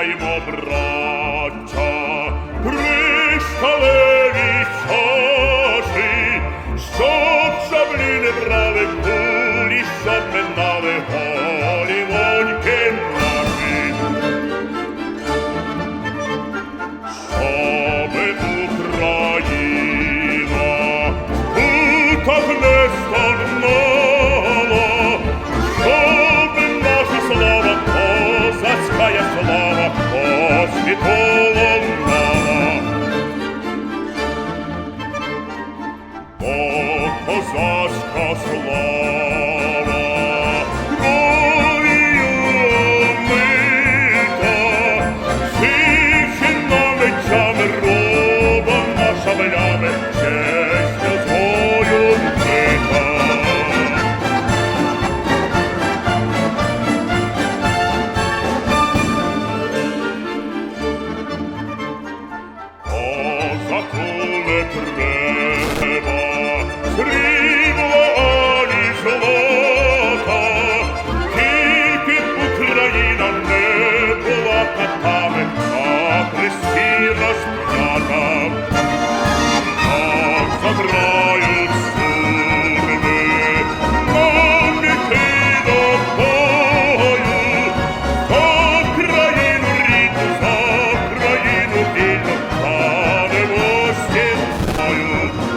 Прощаймо, браття, кришталеві чаші, щоб шаблі не брали кулі, щоб минали гори. Козацька слава, кров'ю мита, Січена мечами, робом на шабелями, честь згою вбита. Козаку sonhos